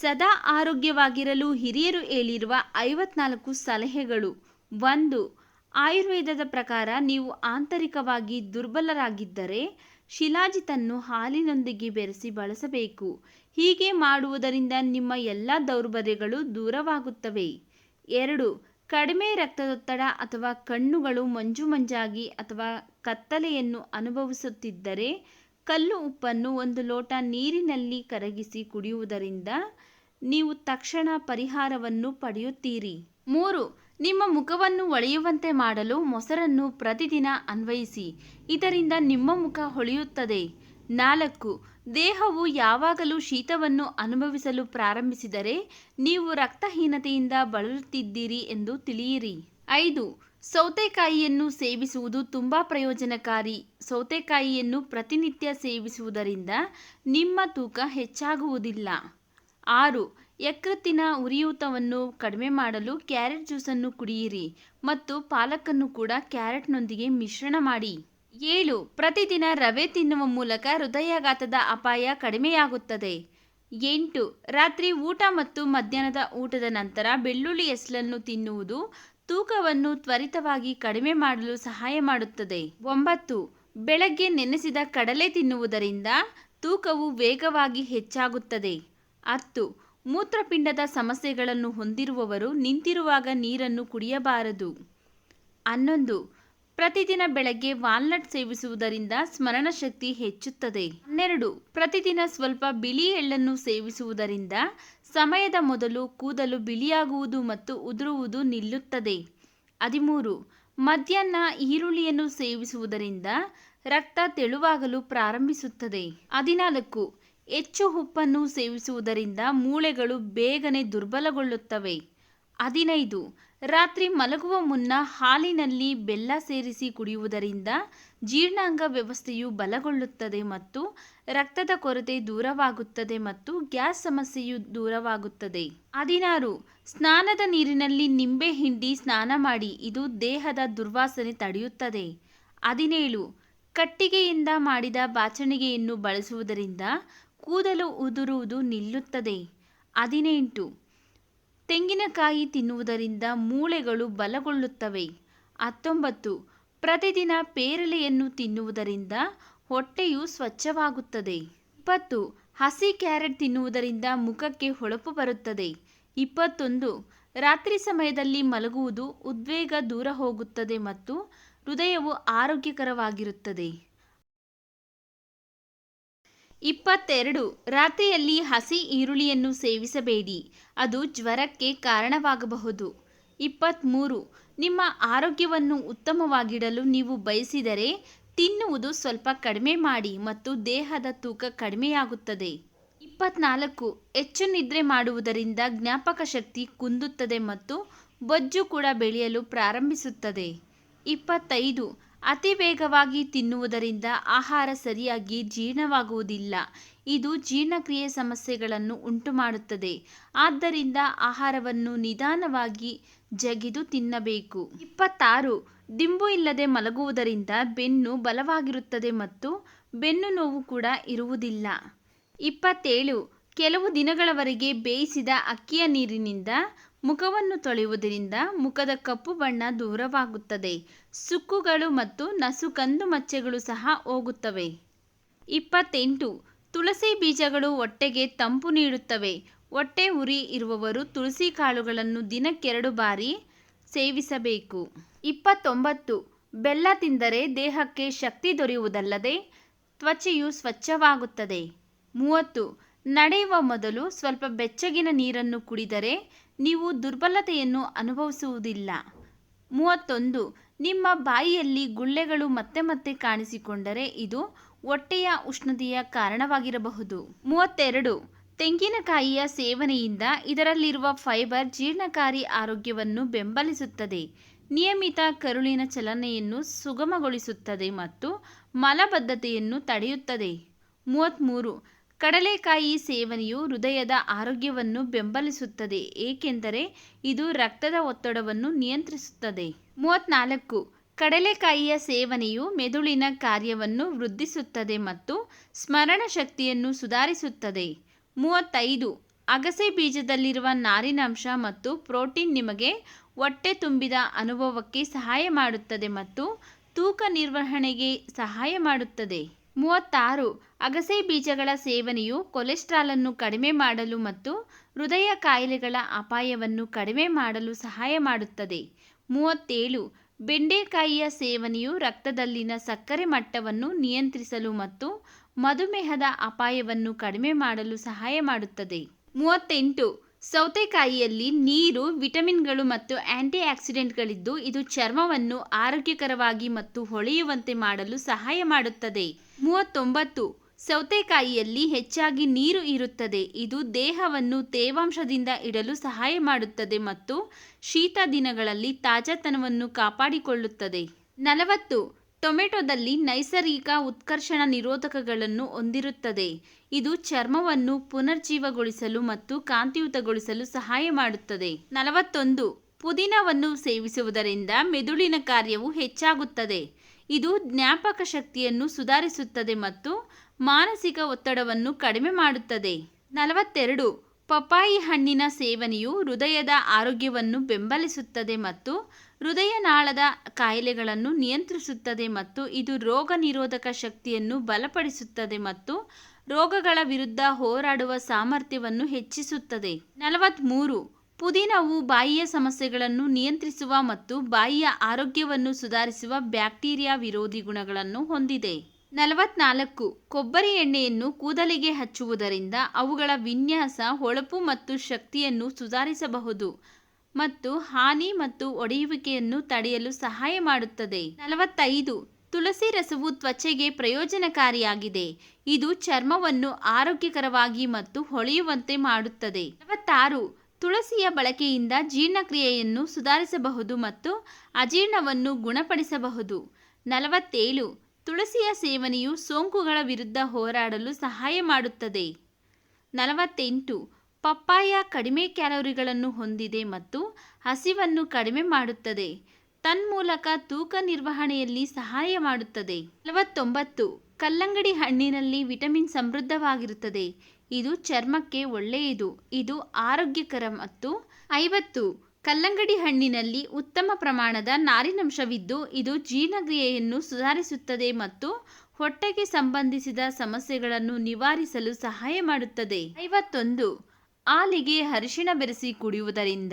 ಸದಾ ಆರೋಗ್ಯವಾಗಿರಲು ಹಿರಿಯರು ಹೇಳಿರುವ ಐವತ್ನಾಲ್ಕು ಸಲಹೆಗಳು. ಒಂದು, ಆಯುರ್ವೇದದ ಪ್ರಕಾರ ನೀವು ಆಂತರಿಕವಾಗಿ ದುರ್ಬಲರಾಗಿದ್ದರೆ ಶಿಲಾಜಿತನ್ನು ಹಾಲಿನೊಂದಿಗೆ ಬೆರೆಸಿ ಬಳಸಬೇಕು. ಹೀಗೆ ಮಾಡುವುದರಿಂದ ನಿಮ್ಮ ಎಲ್ಲ ದೌರ್ಬಲ್ಯಗಳು ದೂರವಾಗುತ್ತವೆ. ಎರಡು, ಕಡಿಮೆ ರಕ್ತದೊತ್ತಡ ಅಥವಾ ಕಣ್ಣುಗಳು ಮಂಜು ಮಂಜಾಗಿ ಅಥವಾ ಕತ್ತಲೆಯನ್ನು ಅನುಭವಿಸುತ್ತಿದ್ದರೆ ಕಲ್ಲು ಉಪ್ಪನ್ನು ಒಂದು ಲೋಟ ನೀರಿನಲ್ಲಿ ಕರಗಿಸಿ ಕುಡಿಯುವುದರಿಂದ ನೀವು ತಕ್ಷಣ ಪರಿಹಾರವನ್ನು ಪಡೆಯುತ್ತೀರಿ. ಮೂರು, ನಿಮ್ಮ ಮುಖವನ್ನು ಹೊಳೆಯುವಂತೆ ಮಾಡಲು ಮೊಸರನ್ನು ಪ್ರತಿದಿನ ಅನ್ವಯಿಸಿ. ಇದರಿಂದ ನಿಮ್ಮ ಮುಖ ಹೊಳೆಯುತ್ತದೆ. ನಾಲ್ಕು, ದೇಹವು ಯಾವಾಗಲೂ ಶೀತವನ್ನು ಅನುಭವಿಸಲು ಪ್ರಾರಂಭಿಸಿದರೆ ನೀವು ರಕ್ತಹೀನತೆಯಿಂದ ಬಳಲುತ್ತಿದ್ದೀರಿ ಎಂದು ತಿಳಿಯಿರಿ. ಐದು, ಸೌತೆಕಾಯಿಯನ್ನು ಸೇವಿಸುವುದು ತುಂಬ ಪ್ರಯೋಜನಕಾರಿ. ಸೌತೆಕಾಯಿಯನ್ನು ಪ್ರತಿನಿತ್ಯ ಸೇವಿಸುವುದರಿಂದ ನಿಮ್ಮ ತೂಕ ಹೆಚ್ಚಾಗುವುದಿಲ್ಲ. ಆರು, ಯಕೃತ್ತಿನ ಉರಿಯೂತವನ್ನು ಕಡಿಮೆ ಮಾಡಲು ಕ್ಯಾರೆಟ್ ಜ್ಯೂಸನ್ನು ಕುಡಿಯಿರಿ ಮತ್ತು ಪಾಲಕನ್ನು ಕೂಡ ಕ್ಯಾರೆಟ್ನೊಂದಿಗೆ ಮಿಶ್ರಣ ಮಾಡಿ. ಏಳು, ಪ್ರತಿದಿನ ರವೆ ತಿನ್ನುವ ಮೂಲಕ ಹೃದಯಾಘಾತದ ಅಪಾಯ ಕಡಿಮೆಯಾಗುತ್ತದೆ. ಎಂಟು, ರಾತ್ರಿ ಊಟ ಮತ್ತು ಮಧ್ಯಾಹ್ನದ ಊಟದ ನಂತರ ಬೆಳ್ಳುಳ್ಳಿ ಎಸ್ಲನ್ನು ತಿನ್ನುವುದು ತೂಕವನ್ನು ತ್ವರಿತವಾಗಿ ಕಡಿಮೆ ಮಾಡಲು ಸಹಾಯ ಮಾಡುತ್ತದೆ. ಒಂಬತ್ತು, ಬೆಳಗ್ಗೆ ನೆನೆಸಿದ ಕಡಲೆ ತಿನ್ನುವುದರಿಂದ ತೂಕವು ವೇಗವಾಗಿ ಹೆಚ್ಚಾಗುತ್ತದೆ. ಹತ್ತು, ಮೂತ್ರಪಿಂಡದ ಸಮಸ್ಯೆಗಳನ್ನು ಹೊಂದಿರುವವರು ನಿಂತಿರುವಾಗ ನೀರನ್ನು ಕುಡಿಯಬಾರದು. ಹನ್ನೊಂದು, ಪ್ರತಿದಿನ ಬೆಳಗ್ಗೆ ವಾಲ್ನಟ್ ಸೇವಿಸುವುದರಿಂದ ಸ್ಮರಣಶಕ್ತಿ ಹೆಚ್ಚುತ್ತದೆ. ಹನ್ನೆರಡು, ಪ್ರತಿದಿನ ಸ್ವಲ್ಪ ಬಿಳಿ ಎಳ್ಳನ್ನು ಸೇವಿಸುವುದರಿಂದ ಸಮಯದ ಮೊದಲು ಕೂದಲು ಬಿಳಿಯಾಗುವುದು ಮತ್ತು ಉದುರುವುದು ನಿಲ್ಲುತ್ತದೆ. ಹದಿಮೂರು, ಮಧ್ಯಾಹ್ನ ಈರುಳ್ಳಿಯನ್ನು ಸೇವಿಸುವುದರಿಂದ ರಕ್ತ ತೆಳುವಾಗಲು ಪ್ರಾರಂಭಿಸುತ್ತದೆ. ಹದಿನಾಲ್ಕು ಹೆಚ್ಚು ಉಪ್ಪನ್ನು ಸೇವಿಸುವುದರಿಂದ ಮೂಳೆಗಳು ಬೇಗನೆ ದುರ್ಬಲಗೊಳ್ಳುತ್ತವೆ. ಹದಿನೈದು. ರಾತ್ರಿ ಮಲಗುವ ಮುನ್ನ ಹಾಲಿನಲ್ಲಿ ಬೆಲ್ಲ ಸೇರಿಸಿ ಕುಡಿಯುವುದರಿಂದ ಜೀರ್ಣಾಂಗ ವ್ಯವಸ್ಥೆಯು ಬಲಗೊಳ್ಳುತ್ತದೆ ಮತ್ತು ರಕ್ತದ ಕೊರತೆ ದೂರವಾಗುತ್ತದೆ ಮತ್ತು ಗ್ಯಾಸ್ ಸಮಸ್ಯೆಯು ದೂರವಾಗುತ್ತದೆ. ಹದಿನಾರು. ಸ್ನಾನದ ನೀರಿನಲ್ಲಿ ನಿಂಬೆ ಹಿಂಡಿ ಸ್ನಾನ ಮಾಡಿ, ಇದು ದೇಹದ ದುರ್ವಾಸನೆ ತಡೆಯುತ್ತದೆ. ಹದಿನೇಳು. ಕಟ್ಟಿಗೆಯಿಂದ ಮಾಡಿದ ಬಾಚಣಿಗೆಯನ್ನು ಬಳಸುವುದರಿಂದ ಕೂದಲು ಉದುರುವುದು ನಿಲ್ಲುತ್ತದೆ. ಹದಿನೆಂಟು. ತೆಂಗಿನಕಾಯಿ ತಿನ್ನುವುದರಿಂದ ಮೂಳೆಗಳು ಬಲಗೊಳ್ಳುತ್ತವೆ. ಹತ್ತೊಂಬತ್ತು. ಪ್ರತಿದಿನ ಪೇರಲೆಯನ್ನು ತಿನ್ನುವುದರಿಂದ ಹೊಟ್ಟೆಯು ಸ್ವಚ್ಛವಾಗುತ್ತದೆ. ಇಪ್ಪತ್ತು. ಹಸಿ ಕ್ಯಾರೆಟ್ ತಿನ್ನುವುದರಿಂದ ಮುಖಕ್ಕೆ ಹೊಳಪು ಬರುತ್ತದೆ. ಇಪ್ಪತ್ತೊಂದು. ರಾತ್ರಿ ಸಮಯದಲ್ಲಿ ಮಲಗುವುದು ಉದ್ವೇಗ ದೂರ ಹೋಗುತ್ತದೆ ಮತ್ತು ಹೃದಯವು ಆರೋಗ್ಯಕರವಾಗಿರುತ್ತದೆ. ಇಪ್ಪತ್ತೆರಡು, ರಾತ್ರಿಯಲ್ಲಿ ಹಸಿ ಈರುಳ್ಳಿಯನ್ನು ಸೇವಿಸಬೇಡಿ. ಅದು ಜ್ವರಕ್ಕೆ ಕಾರಣವಾಗಬಹುದು. ಇಪ್ಪತ್ತ್ಮೂರು ನಿಮ್ಮ ಆರೋಗ್ಯವನ್ನು ಉತ್ತಮವಾಗಿಡಲು ನೀವು ಬಯಸಿದರೆ ತಿನ್ನುವುದು ಸ್ವಲ್ಪ ಕಡಿಮೆ ಮಾಡಿ ಮತ್ತು ದೇಹದ ತೂಕ ಕಡಿಮೆಯಾಗುತ್ತದೆ. ಇಪ್ಪತ್ನಾಲ್ಕು, ಹೆಚ್ಚು ನಿದ್ರೆ ಮಾಡುವುದರಿಂದ ಜ್ಞಾಪಕ ಶಕ್ತಿ ಕುಂದುತ್ತದೆ ಮತ್ತು ಬೊಜ್ಜು ಕೂಡ ಬೆಳೆಯಲು ಪ್ರಾರಂಭಿಸುತ್ತದೆ. ಇಪ್ಪತ್ತೈದು ಅತಿ ವೇಗವಾಗಿ ತಿನ್ನುವುದರಿಂದ ಆಹಾರ ಸರಿಯಾಗಿ ಜೀರ್ಣವಾಗುವುದಿಲ್ಲ. ಇದು ಜೀರ್ಣಕ್ರಿಯೆ ಸಮಸ್ಯೆಗಳನ್ನು ಉಂಟುಮಾಡುತ್ತದೆ. ಆದ್ದರಿಂದ ಆಹಾರವನ್ನು ನಿಧಾನವಾಗಿ ಜಗಿದು ತಿನ್ನಬೇಕು. ಇಪ್ಪತ್ತಾರು. ದಿಂಬು ಇಲ್ಲದೆ ಮಲಗುವುದರಿಂದ ಬೆನ್ನು ಬಲವಾಗಿರುತ್ತದೆ ಮತ್ತು ಬೆನ್ನು ನೋವು ಕೂಡ ಇರುವುದಿಲ್ಲ. ಇಪ್ಪತ್ತೇಳು. ಕೆಲವು ದಿನಗಳವರೆಗೆ ಬೇಯಿಸಿದ ಅಕ್ಕಿಯ ನೀರಿನಿಂದ ಮುಖವನ್ನು ತೊಳೆಯುವುದರಿಂದ ಮುಖದ ಕಪ್ಪು ಬಣ್ಣ ದೂರವಾಗುತ್ತದೆ. ಸುಕ್ಕುಗಳು ಮತ್ತು ನಸು ಕಂದು ಮಚ್ಚೆಗಳು ಸಹ ಹೋಗುತ್ತವೆ. ಇಪ್ಪತ್ತೆಂಟು. ತುಳಸಿ ಬೀಜಗಳು ಹೊಟ್ಟೆಗೆ ತಂಪು ನೀಡುತ್ತವೆ. ಹೊಟ್ಟೆ ಉರಿ ಇರುವವರು ತುಳಸಿ ಕಾಳುಗಳನ್ನು ದಿನಕ್ಕೆರಡು ಬಾರಿ ಸೇವಿಸಬೇಕು. ಇಪ್ಪತ್ತೊಂಬತ್ತು. ಬೆಲ್ಲ ತಿಂದರೆ ದೇಹಕ್ಕೆ ಶಕ್ತಿ ದೊರೆಯುವುದಲ್ಲದೆ ತ್ವಚೆಯು ಸ್ವಚ್ಛವಾಗುತ್ತದೆ. ಮೂವತ್ತು. ನಡೆಯುವ ಮೊದಲು ಸ್ವಲ್ಪ ಬೆಚ್ಚಗಿನ ನೀರನ್ನು ಕುಡಿದರೆ ನೀವು ದುರ್ಬಲತೆಯನ್ನು ಅನುಭವಿಸುವುದಿಲ್ಲ. ಮೂವತ್ತೊಂದು, ನಿಮ್ಮ ಬಾಯಿಯಲ್ಲಿ ಗುಳ್ಳೆಗಳು ಮತ್ತೆ ಮತ್ತೆ ಕಾಣಿಸಿಕೊಂಡರೆ ಇದು ಹೊಟ್ಟೆಯ ಉಷ್ಣತೆಯ ಕಾರಣವಾಗಿರಬಹುದು. ಮೂವತ್ತೆರಡು, ತೆಂಗಿನಕಾಯಿಯ ಸೇವನೆಯಿಂದ ಇದರಲ್ಲಿರುವ ಫೈಬರ್ ಜೀರ್ಣಕಾರಿ ಆರೋಗ್ಯವನ್ನು ಬೆಂಬಲಿಸುತ್ತದೆ. ನಿಯಮಿತ ಕರುಳಿನ ಚಲನೆಯನ್ನು ಸುಗಮಗೊಳಿಸುತ್ತದೆ ಮತ್ತು ಮಲಬದ್ಧತೆಯನ್ನು ತಡೆಯುತ್ತದೆ. ಮೂವತ್ತ್ಮೂರು ಕಡಲೆಕಾಯಿ ಸೇವನೆಯು ಹೃದಯದ ಆರೋಗ್ಯವನ್ನು ಬೆಂಬಲಿಸುತ್ತದೆ, ಏಕೆಂದರೆ ಇದು ರಕ್ತದ ಒತ್ತಡವನ್ನು ನಿಯಂತ್ರಿಸುತ್ತದೆ. ಮೂವತ್ತ್ನಾಲ್ಕು ಕಡಲೆಕಾಯಿಯ ಸೇವನೆಯು ಮೆದುಳಿನ ಕಾರ್ಯವನ್ನು ವೃದ್ಧಿಸುತ್ತದೆ ಮತ್ತು ಸ್ಮರಣ ಶಕ್ತಿಯನ್ನು ಸುಧಾರಿಸುತ್ತದೆ. ಮೂವತ್ತೈದು. ಅಗಸೆ ಬೀಜದಲ್ಲಿರುವ ನಾರಿನಾಂಶ ಮತ್ತು ಪ್ರೋಟೀನ್ ನಿಮಗೆ ಹೊಟ್ಟೆ ತುಂಬಿದ ಅನುಭವಕ್ಕೆ ಸಹಾಯ ಮಾಡುತ್ತದೆ ಮತ್ತು ತೂಕ ನಿರ್ವಹಣೆಗೆ ಸಹಾಯ ಮಾಡುತ್ತದೆ. ಮೂವತ್ತಾರು, ಅಗಸೆ ಬೀಜಗಳ ಸೇವನೆಯು ಕೊಲೆಸ್ಟ್ರಾಲನ್ನು ಕಡಿಮೆ ಮಾಡಲು ಮತ್ತು ಹೃದಯ ಕಾಯಿಲೆಗಳ ಅಪಾಯವನ್ನು ಕಡಿಮೆ ಮಾಡಲು ಸಹಾಯ ಮಾಡುತ್ತದೆ. ಮೂವತ್ತೇಳು, ಬೆಂಡೆಕಾಯಿಯ ಸೇವನೆಯು ರಕ್ತದಲ್ಲಿನ ಸಕ್ಕರೆ ಮಟ್ಟವನ್ನು ನಿಯಂತ್ರಿಸಲು ಮತ್ತು ಮಧುಮೇಹದ ಅಪಾಯವನ್ನು ಕಡಿಮೆ ಮಾಡಲು ಸಹಾಯ ಮಾಡುತ್ತದೆ. ಮೂವತ್ತೆಂಟು ಸೌತೆಕಾಯಿಯಲ್ಲಿ ನೀರು, ವಿಟಮಿನ್ಗಳು ಮತ್ತು ಆಂಟಿ ಆಕ್ಸಿಡೆಂಟ್ಗಳಿದ್ದು ಇದು ಚರ್ಮವನ್ನು ಆರೋಗ್ಯಕರವಾಗಿ ಮತ್ತು ಹೊಳೆಯುವಂತೆ ಮಾಡಲು ಸಹಾಯ ಮಾಡುತ್ತದೆ. ಮೂವತ್ತೊಂಬತ್ತು. ಸೌತೆಕಾಯಿಯಲ್ಲಿ ಹೆಚ್ಚಾಗಿ ನೀರು ಇರುತ್ತದೆ. ಇದು ದೇಹವನ್ನು ತೇವಾಂಶದಿಂದ ಇಡಲು ಸಹಾಯ ಮಾಡುತ್ತದೆ ಮತ್ತು ಶೀತ ದಿನಗಳಲ್ಲಿ ತಾಜಾತನವನ್ನು ಕಾಪಾಡಿಕೊಳ್ಳುತ್ತದೆ. ನಲವತ್ತು. ಟೊಮೆಟೊದಲ್ಲಿ ನೈಸರ್ಗಿಕ ಉತ್ಕರ್ಷಣ ನಿರೋಧಕಗಳನ್ನು ಹೊಂದಿರುತ್ತದೆ. ಇದು ಚರ್ಮವನ್ನು ಪುನರ್ಜೀವಗೊಳಿಸಲು ಮತ್ತು ಕಾಂತಿಯುತಗೊಳಿಸಲು ಸಹಾಯ ಮಾಡುತ್ತದೆ. ನಲವತ್ತೊಂದು. ಪುದೀನವನ್ನು ಸೇವಿಸುವುದರಿಂದ ಮೆದುಳಿನ ಕಾರ್ಯವು ಹೆಚ್ಚಾಗುತ್ತದೆ. ಇದು ಜ್ಞಾಪಕ ಶಕ್ತಿಯನ್ನು ಸುಧಾರಿಸುತ್ತದೆ ಮತ್ತು ಮಾನಸಿಕ ಒತ್ತಡವನ್ನು ಕಡಿಮೆ ಮಾಡುತ್ತದೆ. ನಲವತ್ತೆರಡು. ಪಪಾಯಿ ಹಣ್ಣಿನ ಸೇವನೆಯು ಹೃದಯದ ಆರೋಗ್ಯವನ್ನು ಬೆಂಬಲಿಸುತ್ತದೆ ಮತ್ತು ಹೃದಯನಾಳದ ಕಾಯಿಲೆಗಳನ್ನು ನಿಯಂತ್ರಿಸುತ್ತದೆ ಮತ್ತು ಇದು ರೋಗ ನಿರೋಧಕ ಶಕ್ತಿಯನ್ನು ಬಲಪಡಿಸುತ್ತದೆ ಮತ್ತು ರೋಗಗಳ ವಿರುದ್ಧ ಹೋರಾಡುವ ಸಾಮರ್ಥ್ಯವನ್ನು ಹೆಚ್ಚಿಸುತ್ತದೆ. ನಲವತ್ತ್ಮೂರು ಪುದೀನವು ಬಾಯಿಯ ಸಮಸ್ಯೆಗಳನ್ನು ನಿಯಂತ್ರಿಸುವ ಮತ್ತು ಬಾಯಿಯ ಆರೋಗ್ಯವನ್ನು ಸುಧಾರಿಸುವ ಬ್ಯಾಕ್ಟೀರಿಯಾ ವಿರೋಧಿ ಗುಣಗಳನ್ನು ಹೊಂದಿದೆ. ನಲವತ್ನಾಲ್ಕು. ಕೊಬ್ಬರಿ ಎಣ್ಣೆಯನ್ನು ಕೂದಲಿಗೆ ಹಚ್ಚುವುದರಿಂದ ಅವುಗಳ ವಿನ್ಯಾಸ, ಹೊಳಪು ಮತ್ತು ಶಕ್ತಿಯನ್ನು ಸುಧಾರಿಸಬಹುದು ಮತ್ತು ಹಾನಿ ಮತ್ತು ಒಡೆಯುವಿಕೆಯನ್ನು ತಡೆಯಲು ಸಹಾಯ ಮಾಡುತ್ತದೆ. ನಲವತ್ತೈದು. ತುಳಸಿ ರಸವು ತ್ವಚೆಗೆ ಪ್ರಯೋಜನಕಾರಿಯಾಗಿದೆ. ಇದು ಚರ್ಮವನ್ನು ಆರೋಗ್ಯಕರವಾಗಿ ಮತ್ತು ಹೊಳೆಯುವಂತೆ ಮಾಡುತ್ತದೆ. ನಲವತ್ತಾರು. ತುಳಸಿಯ ಬಳಕೆಯಿಂದ ಜೀರ್ಣಕ್ರಿಯೆಯನ್ನು ಸುಧಾರಿಸಬಹುದು ಮತ್ತು ಅಜೀರ್ಣವನ್ನು ಗುಣಪಡಿಸಬಹುದು. ನಲವತ್ತೇಳು. ತುಳಸಿಯ ಸೇವನೆಯು ಸೋಂಕುಗಳ ವಿರುದ್ಧ ಹೋರಾಡಲು ಸಹಾಯ ಮಾಡುತ್ತದೆ. ನಲವತ್ತೆಂಟು. ಪಪ್ಪಾಯ ಕಡಿಮೆ ಕ್ಯಾಲೋರಿಗಳನ್ನು ಹೊಂದಿದೆ ಮತ್ತು ಹಸಿವನ್ನು ಕಡಿಮೆ ಮಾಡುತ್ತದೆ. ತನ್ಮೂಲಕ ತೂಕ ನಿರ್ವಹಣೆಯಲ್ಲಿ ಸಹಾಯ ಮಾಡುತ್ತದೆ. ನಲವತ್ತೊಂಬತ್ತು. ಕಲ್ಲಂಗಡಿ ಹಣ್ಣಿನಲ್ಲಿ ವಿಟಮಿನ್ ಸಮೃದ್ಧವಾಗಿರುತ್ತದೆ. ಇದು ಚರ್ಮಕ್ಕೆ ಒಳ್ಳೆಯದು. ಇದು ಆರೋಗ್ಯಕರ ಮತ್ತು ಐವತ್ತು. ಕಲ್ಲಂಗಡಿ ಹಣ್ಣಿನಲ್ಲಿ ಉತ್ತಮ ಪ್ರಮಾಣದ ನಾರಿನಂಶವಿದ್ದು, ಇದು ಜೀರ್ಣಕ್ರಿಯೆಯನ್ನು ಸುಧಾರಿಸುತ್ತದೆ ಮತ್ತು ಹೊಟ್ಟೆಗೆ ಸಂಬಂಧಿಸಿದ ಸಮಸ್ಯೆಗಳನ್ನು ನಿವಾರಿಸಲು ಸಹಾಯ ಮಾಡುತ್ತದೆ. ಐವತ್ತೊಂದು, ಹಾಲಿಗೆ ಅರಿಶಿಣ ಬೆರೆಸಿ ಕುಡಿಯುವುದರಿಂದ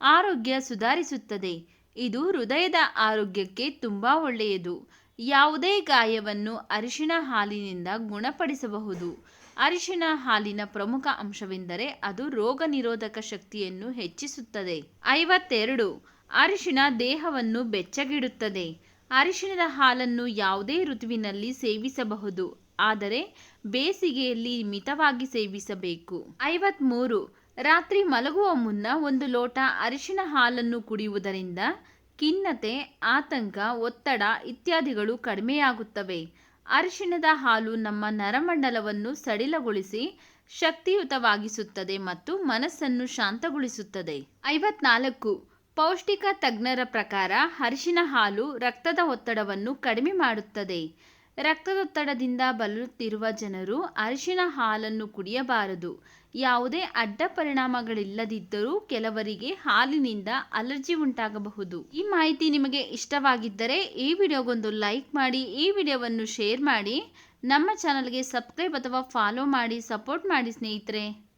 ಆರೋಗ್ಯ ಸುಧಾರಿಸುತ್ತದೆ. ಇದು ಹೃದಯದ ಆರೋಗ್ಯಕ್ಕೆ ತುಂಬ ಒಳ್ಳೆಯದು. ಯಾವುದೇ ಗಾಯವನ್ನು ಅರಿಶಿಣ ಹಾಲಿನಿಂದ ಗುಣಪಡಿಸಬಹುದು. ಅರಿಶಿಣ ಹಾಲಿನ ಪ್ರಮುಖ ಅಂಶವೆಂದರೆ ಅದು ರೋಗ ನಿರೋಧಕ ಶಕ್ತಿಯನ್ನು ಹೆಚ್ಚಿಸುತ್ತದೆ. ಐವತ್ತೆರಡು ಅರಿಶಿಣ ದೇಹವನ್ನು ಬೆಚ್ಚಗಿಡುತ್ತದೆ. ಅರಿಶಿನದ ಹಾಲನ್ನು ಯಾವುದೇ ಋತುವಿನಲ್ಲಿ ಸೇವಿಸಬಹುದು, ಆದರೆ ಬೇಸಿಗೆಯಲ್ಲಿ ಮಿತವಾಗಿ ಸೇವಿಸಬೇಕು. ಐವತ್ತ್ಮೂರು ರಾತ್ರಿ ಮಲಗುವ ಮುನ್ನ ಒಂದು ಲೋಟ ಅರಿಶಿನ ಹಾಲನ್ನು ಕುಡಿಯುವುದರಿಂದ ಖಿನ್ನತೆ, ಆತಂಕ, ಒತ್ತಡ ಇತ್ಯಾದಿಗಳು ಕಡಿಮೆಯಾಗುತ್ತವೆ. ಅರಿಶಿಣದ ಹಾಲು ನಮ್ಮ ನರಮಂಡಲವನ್ನು ಸಡಿಲಗೊಳಿಸಿ ಶಕ್ತಿಯುತವಾಗಿಸುತ್ತದೆ ಮತ್ತು ಮನಸ್ಸನ್ನು ಶಾಂತಗೊಳಿಸುತ್ತದೆ. ಐವತ್ನಾಲ್ಕು. ಪೌಷ್ಟಿಕ ತಜ್ಞರ ಪ್ರಕಾರ ಅರಿಶಿನ ಹಾಲು ರಕ್ತದ ಒತ್ತಡವನ್ನು ಕಡಿಮೆ ಮಾಡುತ್ತದೆ. ರಕ್ತದೊತ್ತಡದಿಂದ ಬಳಲುತ್ತಿರುವ ಜನರು ಅರಿಶಿನ ಹಾಲನ್ನು ಕುಡಿಯಬಾರದು. ಯಾವುದೇ ಅಡ್ಡ ಪರಿಣಾಮಗಳಿಲ್ಲದಿದ್ದರೂ ಕೆಲವರಿಗೆ ಹಾಲಿನಿಂದ ಅಲರ್ಜಿ ಉಂಟಾಗಬಹುದು. ಈ ಮಾಹಿತಿ ನಿಮಗೆ ಇಷ್ಟವಾಗಿದ್ದರೆ ಈ ವಿಡಿಯೋಗೊಂದು ಲೈಕ್ ಮಾಡಿ, ಈ ವಿಡಿಯೋವನ್ನು ಶೇರ್ ಮಾಡಿ, ನಮ್ಮ ಚಾನಲ್ಗೆ ಸಬ್ಸ್ಕ್ರೈಬ್ ಅಥವಾ ಫಾಲೋ ಮಾಡಿ, ಸಪೋರ್ಟ್ ಮಾಡಿ ಸ್ನೇಹಿತರೆ.